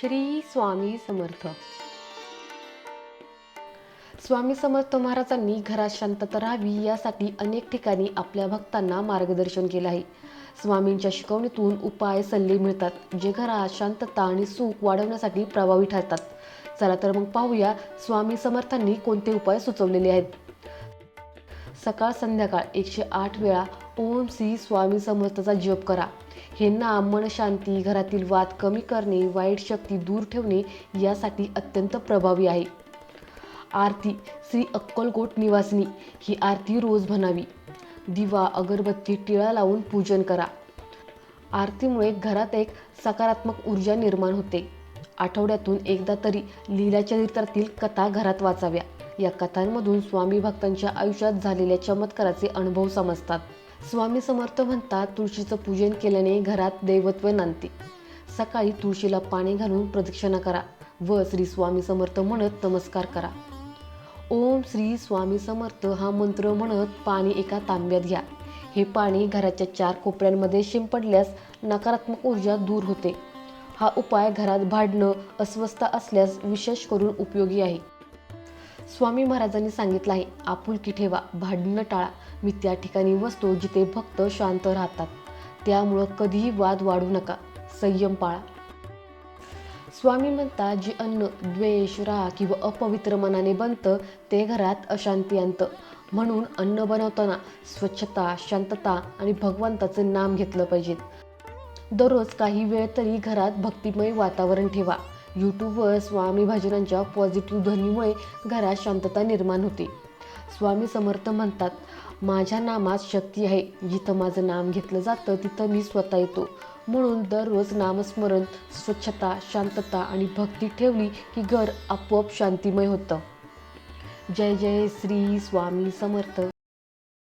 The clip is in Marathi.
श्री स्वामी समर्थ. स्वामी समर्थ महाराजांनी घरात शांतता राहावी यासाठी अनेक ठिकाणी आपल्या भक्तांना मार्गदर्शन केलं आहे. स्वामींच्या शिकवणीतून उपाय सल्ले मिळतात जे घरात शांतता आणि सुख वाढवण्यासाठी प्रभावी ठरतात. चला तर मग पाहूया स्वामी समर्थांनी कोणते उपाय सुचवलेले आहेत. सकाळ संध्याकाळ एकशे आठ वेळा ओम श्री स्वामी समर्थाचा जप करा. हे नाम मन शांती घरातील वाद कमी करणे वाईट शक्ती दूर ठेवणे यासाठी अत्यंत प्रभावी आहे. आरती श्री अक्कलकोट निवासिनी ही आरती रोज म्हणावी. दिवा अगरबत्ती टिळा लावून पूजन करा. आरतीमुळे घरात एक सकारात्मक ऊर्जा निर्माण होते. आठवड्यातून एकदा तरी लीला चरित्रातील कथा घरात वाचाव्या. या कथांमधून स्वामी भक्तांच्या आयुष्यात झालेल्या चमत्काराचे अनुभव समजतात. स्वामी समर्थ म्हणतात तुळशीचं पूजन केल्याने घरात दैवत्व नांदते. सकाळी तुळशीला पाणी घालून प्रदक्षिणा करा व श्री स्वामी समर्थ म्हणत नमस्कार करा. ओम श्री स्वामी समर्थ हा मंत्र म्हणत पाणी एका तांब्यात घ्या. हे पाणी घराच्या चार कोपऱ्यांमध्ये शिंपडल्यास नकारात्मक ऊर्जा दूर होते. हा उपाय घरात भाडणं अस्वस्थ असल्यास विशेष करून उपयोगी आहे. स्वामी महाराजांनी सांगितलं आहे आपुलकी ठेवा भांडणं टाळा. मी त्या ठिकाणी बसतो जिथे भक्त शांत राहतात. त्यामुळं कधीही वाद वाढू नका. संयम पाळा. स्वामी म्हणतात जे अन्न द्वेष राग किंवा अपवित्र मनाने बनतं ते घरात अशांती आणतं. म्हणून अन्न बनवताना स्वच्छता शांतता आणि भगवंताचं नाम घेतलं पाहिजे. दररोज काही वेळ तरी घरात भक्तिमय वातावरण ठेवा. यूट्यूबवर स्वामी भजनांच्या पॉझिटिव्ह ध्वनीमुळे घरात शांतता निर्माण होते. स्वामी समर्थ म्हणतात माझ्या नामात शक्ती आहे. जिथं माझं नाम घेतलं जातं तिथं मी स्वतः येतो. म्हणून दररोज नामस्मरण स्वच्छता शांतता आणि भक्ती ठेवली की घर आपोआप शांतिमय होतं. जय जय श्री स्वामी समर्थ.